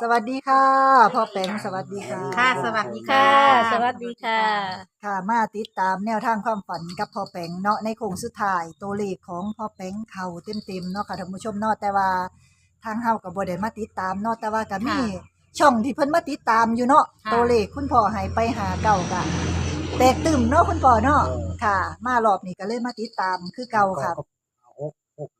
สวัสดีค่ะพ่อแปงสวัสดีค่ะค่ะสวัสดีค่ะ สวัสดีค่ะ ค่ะมาติดตามแนวทางความฝันกับพ่อแปงเนาะในโค้งสุดท้ายตัวเลขของพ่อแปงเข้าเต็มๆเนาะค่ะท่านผู้ชมเนาะแต่ว่าทางเฮาก็บ่ได้มาติดตามเนาะแต่ว่าก็มีช่องที่เพิ่นมาติดตามอยู่เนาะตัวเลขคุณพ่อให้ไปหาเก่าก็แตกตึมเนาะคุณพ่อเนาะค่ะ มารอบนี้ก็เลยมาติดตามคือเก่าค่ะหกหก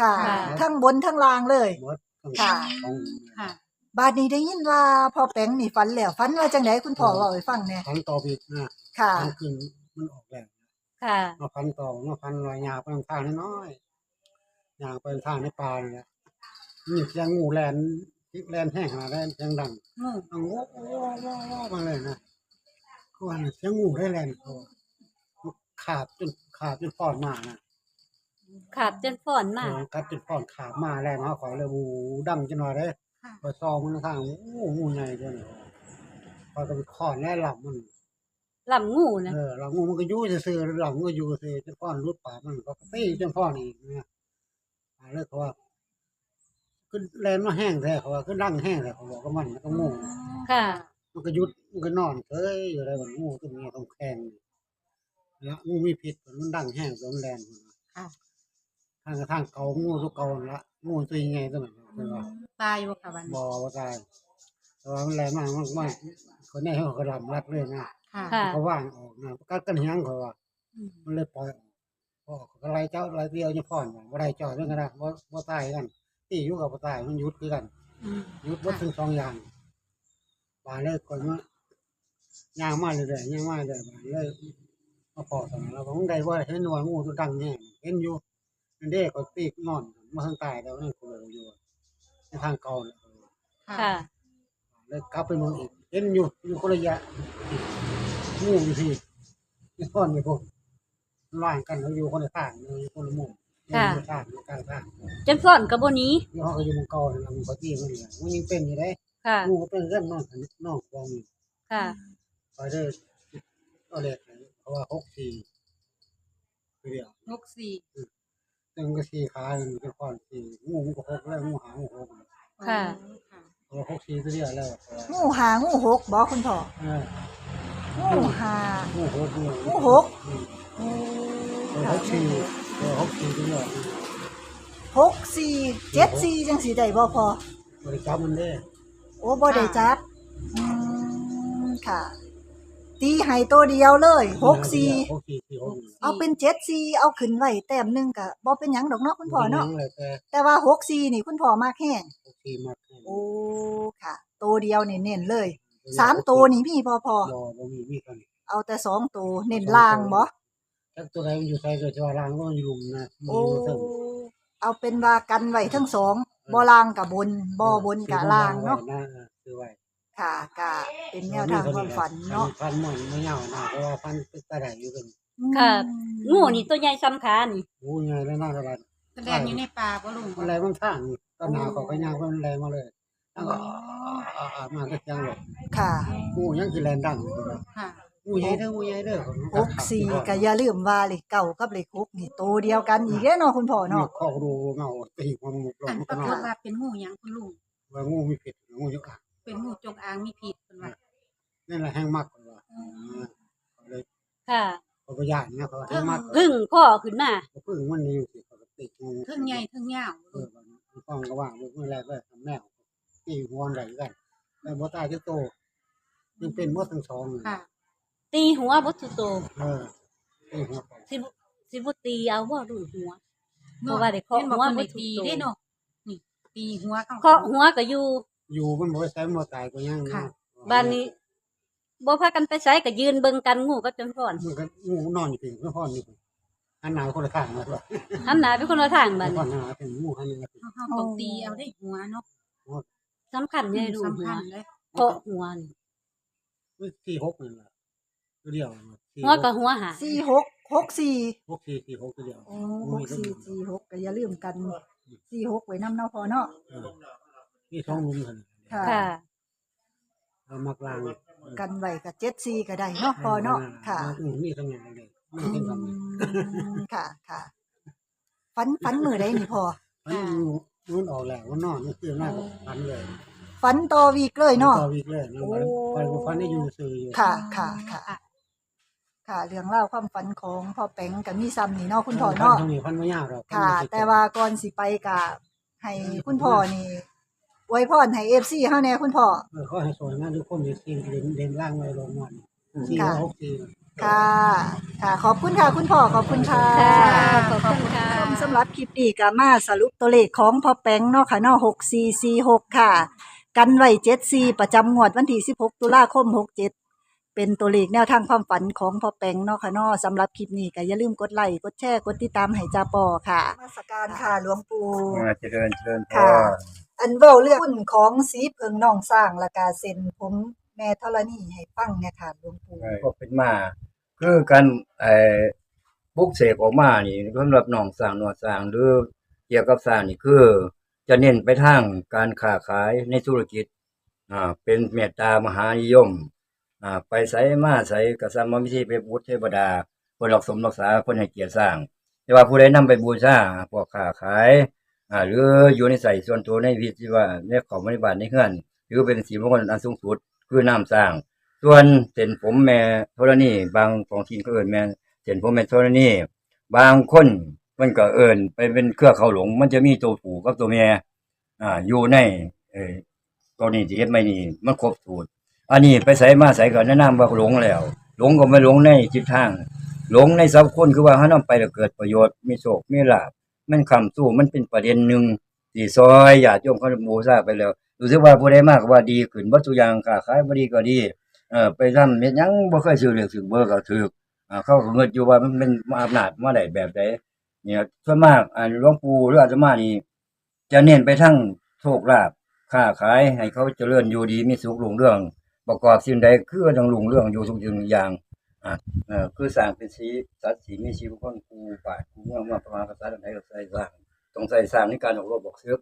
ค่ะค่ะ ทั้งบนทั้งล่างเลยหมดทั้งค่ะสองค่ะ บาดนี้ได้ยินว่าพ่อแปงนี่ฝันแล้วฝันว่าจังไดคุณพ่อเล่าให้ฟังแหน่พันต่อปีกนะค่ะ พันขึ้นมันออกแล้วค่ะ มาพันต่อมาพันลอยยาวไปทางน้อยๆยางไปทางในป่านี่แหละนี่เสียงงูแลนแลนแห้งขนาดนั้นเสียงดังงูอังโว้โว้โว้โว้มาเลยนะคือว่าเสียงงูได้แลนเขาขาดจนขาดจนปอดมานะขาดจนฝ่อนมาก เออกัดจนปอดขาดมาแลนมาขอเลยบูดังจังหน่อยเลย ค่ะไปซองมันทางโอ้งูใหญ่ด้วยพอจะไปขอนแน่หลับมันลำงูนะเออหลังงูมันก็อยู่ซื่อๆหลังมันก็อยู่ซื่อจนพ่อนรุดปากมันก็ตีจนพ่อนอีกเนี่ยอ่าเลยเขาว่าขึ้นแลนมาแห้งแท้เขาว่าขึ้นดังแห้งแท้เขาบอกกับมันมันก็งูค่ะ มันก็หยุดมันก็นอนเอ้ยอยู่อะไรแบบงูตัวนี้ต้องแข็งแล้วงูมีพิษมันดังแห้งจนแลนค่ะ ทางกระทั่งเกางูตัวเก่านั่นละงูตัวใหญ่ตัวนั้นใช่ปะตายอยู่ค่ะวันบอว่าตายแต่ว่ามันแรงมากมากมากคนนี้เขากระดำรัดเลยนะค่ะค่ะ เขาว่างออกนะกัดกันเฮียงเขาว่า อืมมันเลยปล่อยออกพอเขาก็ไล่เจ้าไล่เดียวจะพ่อนว่าไรจ่อยเรื่องกันนะว่าว่าตายกันที่อยู่กับบ่ตายมันหยุดคือกันอืมหยุดวัดทั้งสองอย่างบานเลยคนมาย่างมาเลยเลยๆย่างมาเลยๆบานเลยมาพอตอนนั้นเราผมได้ว่าเห็นหนวดงูตัวดังแน่เห็นอยู่ นั่นเด็กก็ตีกนอนมาทางใต้แล้วนั่นคนเราอยู่ในทางเก่าเนี่ยค่ะเลยกลับไปเมืองอีกเห็นอยู่อยู่คนละยะงูอยู่ที่นี่พ่อนอยู่พวกล่างกันเขาอยู่คนละทางอยู่คนละมุมอยู่คนละทางอยู่กลางทางจนฝ่อนกับโบหนี้นี่เขาก็อยู่เมืองเก่าเนี่ยเมืองปฏิมันเนี่ยมันยังเป็นอยู่ได้ค่ะ งูก็เป็นเรื่องนอนกันนอกกองอยู่ ค่ะ ไปได้ก็เล็กเพราะว่าหกสี่คือเดียวหกสี่ ซึ่งก็สี่ขาหนึ่งเป็นก้อนสี่งูมันก็หกแล้วงูหางงูหกค่ะค่ะเพราะว่าหกสี่ตัวเดียวแล้วงูหางูหกบ่คุณพ่อเอองูหางูหกงูงูหกอืมโอ้เออหกสี่เออหกสี่ตัวเดียวหกสี่เจ็ดสี่จังสีได้บ่พอบริการมันได้โอ้บ่ได้จับอืมค่ะ ตีให้ตัวเดียวเลยหกสี่หกสี่สี่หกเอาเป็นเจ็ดสี่เอาขึ้นไว้แต้มหนึงก็บ่เป็นหยังดอกเนาะคุณพ่อเนาะเลยแต่แต่ว่าหกสี่นี่คุณพ่อมากแห้งหกสี่มากโอ้ค่ะ ตัวเดียวนี่เน้นเลยสามตัวนี่มีพอพอบ่บ่มีมีกันเอาแต่สองตัวเน้นล่างบ่ถ้าตัวใดมันอยู่ใส่ตัวจอรางก็มันอยู่หลุมนะมันโอ้อยู่เทิงเอาเป็นว่ากันไว้ทั้งสองบ่ล่างกับบนบ่บนกับล่างเนาะคือไว้ ค่ะก็เป็นแนวทางความฝันเนาะฟันมันไม่เหงานะเพราะว่าฟันเป็นตาไหลอยู่กันค่ะ งูนี่ตัวใหญ่ซ้ำขานี่งูใหญ่แล้วน่าตลาดแสดงอยู่ในป่าบ่ลุงอะไรบางทางตอนหนาวเขาก็ย่างมันแรงมาเลยแล้วก็อ่ามาก็ยังหลบค่ะงูยังคือแรงดังค่ะงูใหญ่เด้องูใหญ่เด้อหกสี่ก็อย่าลืมว่าเลขเก่ากับเลขหกนี่โตวเดียวกันอีกเด้อเนาะคุณพ่อเนาะเนาะข้อดูเงาตีความงูลอังนมันปก็รานกอนฏว่าเป็นงูหยังคุณลุงว่างูมีพิษงูเยอะอะ เป็นงูจงอางมีพิษเพิ่นว่านั่นแหละแห้งมากกว่าเลยค่ะ เขาไปย่างนะเขาแห้งมากพึ่งพ่อขึ้นมาพึ่งมันนี่สิเขาติดงูเทิงใหญ่เทิงยาวเออมันต้องระว่างเมื่อแรกเลยทำแมวตีหัวไหลกันแล้วบ่ตายจะโตมันเป็นหมดทั้งสองค่ะ ตีหัวบสุโตเออตีหัวไปสิบุสิบุตีเอาบ่รุ่นหัวเพราะว่าได้เคาะห็นบอกหัวเพิ่นได้บ่ถูกตีตัวได้เนาะนี่ตีหัวเขาเคาะหัวก็อยู่ อยู่มันบ่ใช้บ่ตายก็ยังค่ะ บ้านนี้บ่พากันไปใช้ก็ยืนเบิ่งกันงูก็จนฝ่อนมันก็งูนอนอยู่เพียงเพื่อพ่อนอยู่อันหนาวคนละข้างมาด้วยหันหน้าไปคนละทางบ้านพ่อนี้นหนาวเป็นงูอันนึงเขาเขาต้องตีเอาได้หัวเนาะสำคัญใหญ่ดูหัสำวคัญเลยเคาะหัวนี่มันสี่หกนั่นแหละตัวเดียวหัวก็หัวหาสี่หกหกสี่หกสี่สี่หกตัวเดียวโอ้หกสี่สี่หกก็อย่าลืมกันสี่หกไว้นำเนาะพอเนาะ เออ นี่ท้องลุมกันค่ะ ค่ะ เอามักลางกันไว้กับเจ็ดสี่ก็ได้เนาะพอเนาะค่ะอืมนี่ทั้งอย่างเลยไม่อืเป็นคมค่ะค่ะฝันฝันมือได้นี่พอำมันงูมันออกแล้วมันนอนมันคือหน้าฟันเลยฝฝันต่อวีกเลยเนาะ ต่อวีกเลยนะโอ้ ไปบ่ฟันได้อยู่ซื่ออยู่ค่ะค่ะค่ะ ค่ะ เรื่องเล่าวความฝันของพ่อแป้งกับมีซ้ำนี่เนาะคุณพ่อเนาะทางนี้พันบ่ยากหรอกค่ะ แต่ว่าก่อนสิไปกะให้คุณพ่อนี่ อวยพรให้ FC เฮาแน่คุณพ่อ เออขอให้สวยงามทุกคนอยู่ที่เด่นเด่นล่างไว้ลงมันสี่ค่ะหกสี่ค่ะ ค่ะ ขอบคุณค่ะ คุณพ่อ ขอบคุณค่ะค่ะขอบคุณค่ะสำหรับคลิปนี้ก็มาสรุปตัวเลขของพ่อแป้งเนาะค่ะเนาะ6446ค่ะ กันไว้74ประจำงวดวันที่16ตุลาคม67เป็นตัวเลขแนวทางความฝันของพ่อแป้งเนาะค่ะเนาะสำหรับคลิปนี้ก็อย่าลืมกดไลค์กดแชร์กดติดตามให้จาปอค่ะมาสการค่ะหลวงปู่ อ่าเจริญเจริญพค่ะ ร อันเว้าเรื่องหุ้นของสีเพิงน้องสร้างและกาเซ็นผมแม่ธรณีให้ฟังเนี่ยค่ะหลวงปู่ก็เป็นมาคือการไอ้บุกเสกออกมานี่สำหรับหนองสร้างหนวดสร้างหรือเกี่ยวกับสร้างนี่คือ จะเน้นไปทางการค้าขายในธุรกิจอ่าเป็นเมตตามหานิยม อ่าไปใส่มาใส่กระสัมมิธีไปบูชเทวดาคนรักสมรักษาคนให้เกียรติสร้าง แต่ว่าผู้ใดนำไปบูชาพวกค้าขายอ่าหรืออยู่ในใส่ส่วนตัวในวิธีว่าในของบริบาลในเฮือน หรือเป็นสีมงคลอันสูงสุดคือน้ำสร้าง ส่วนเส้นผมแม่ธรณีบางของทีนก็เอิ้นแม่เส้นผมแม่ธรณีบางคนมันก็เอิ้นไปเป็นเครือเขาหลง มันจะมีตัวผู้กับตัวแม่อ่าอยู่ในเออตัวนี้ที่เฮ็ดไม่นี่มันครบสูตร อันนี้ไปใส่มาใส่ก็แนะนำว่าหลงแล้ว หลงก็ไม่หลงในจิตทาง หลงในสัพคนคือว่าเฮานำไปแล้วเกิดประโยชน์มีโชคมีลาภมันคำสู้มันเป็นประเด็นหนึ่งที่ซอยญาติโยมเขาบูชาไปแล้วรู้สึกว่าผู้ใดมากว่าดีขึ้นบ่ทุอย่างค้าขายบ่ดีก็ดีเออไปทำเฮ็ดยังบ่เคยซื้อเลือกซื้อเบอร์ก็ถูกอ่าเขาเงิดอยู่ว่ามันเป็นอำนาจมาได้แบบใดเนี่ยส่วนมากอ่าหลวงปู่หรืออาตมานี่จะเน้นไปทั้งโชคลาภค้าขายให้เขาเจริญอยู่ดีมีสุขรุ่งเรื่อง ประกอบสิ่งใดคือต้องรุ่งเรื่องอยู่ทุกสิ่งทุกอย่างอ่าเออคือสร้างเป็นสีสัตว์สีมีชีวิตคนกูป่ากูเมือมาประมาณภาษาใดก็ใส่สร้างต้องใส่สร้างในการออกรบบอกเสือ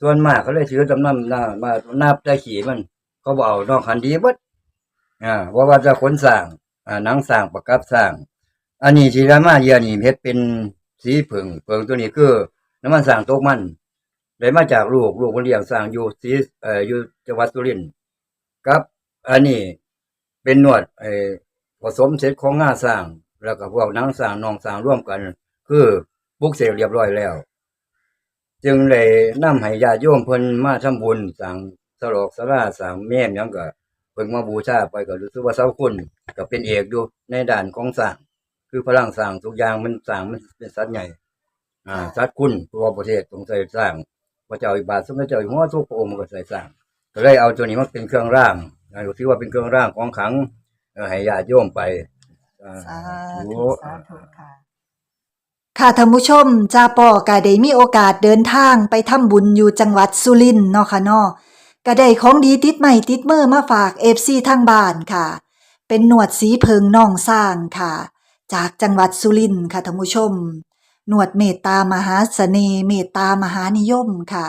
ส่วนมากเขาเลยถือจำนำหน้ามานับได้ขี่มัน เขาบเอกนอกคันดีบดอ่าว่าว่าจะขนสร้างอ่าหนังสร้างประกับสร้าง อันนี้ที่รามาเยียนี่เฮ็ดเป็นสีผึ่งเผึ่งตัวนี้คือน้ำมันสร้างโตกมันได้มาจากลูกลูกคนเลี้ยงสร้างอยู่สีเอ่ออยู่จังหวัดสุรินทร์ กับอันนี้เป็นนวดไอ้ผสมเสร็จของง่าสร้าง แล้วก็พวกนังสร้างนองสร้างร่วมกัน คือบุกเสร็จเรียบร้อยแล้ว จึงเลยนำให้ญาติโยมเพิ่นมาทำบุญสร้างสลอกสลาสร้างแม่มหยังก็เพิ่งมาบูชาไปก็รู้สึกว่าเสาคุณก็เป็นเอกอยู่ในด้านของสร้าง คือพลังสร้างทุกอย่างมันสร้างมันเป็นสัตว์ใหญ่ อ่าสัตว์คุณตัวประเทศต้องใส่สร้างพระเจ้าอิบาทสมเด็จเจ้าอยู่หัวทุกพระองค์มันก็ใส่สร้าง ก็เลยเอาตัวนี้มาเป็นเครื่องร่างนะถือว่าเป็นเครื่องร่างของขลังเอ่อให้ญาติโยมไปอ่า สาธุธุสาธุค่ะ ค่ะท่านผู้ชมจาปอก็ได้มีโอกาสเดินทางไปทำบุญอยู่จังหวัดสุรินทร์เนาะค่ะเนาะก็ได้ของดีติดใหม่ติดมือมาฝาก FC ทางบ้านค่ะ เป็นหนวดสีเพิงน่องสร้างค่ะ จากจังหวัดสุรินทร์ค่ะท่านผู้ชม หนวดเมตตามหาเสน่ห์เมตตามหานิยมค่ะ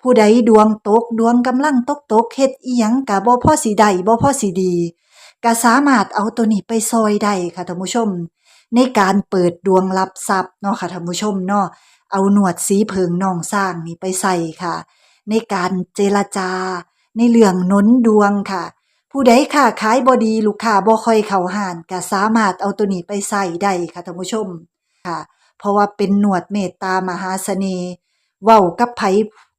ผู้ใดดวงตกดวงกำลังตกตกเฮ็ดอีหยังกะบ่พอสิได้บ่พอสิดีก็สามารถเอาตัวนี้ไปซอยได้ค่ะท่านผู้ชม ในการเปิดดวงรับทรัพย์เนาะค่ะท่านผู้ชมเนาะเอาหนวดสีเพิงน่องสร้างนี่ไปใส่ค่ะ ในการเจรจา ในเรื่องนุนดวงค่ะ ผู้ใดค้าขายบ่ดีลูกค้าบ่ค่อยเข้าห้านก็สามารถเอาตัวนี้ไปใส่ได้ค่ะท่านผู้ชมค่ะ เพราะว่าเป็นหนวดเมตตามหาเสน่ห์เว้ากับไผ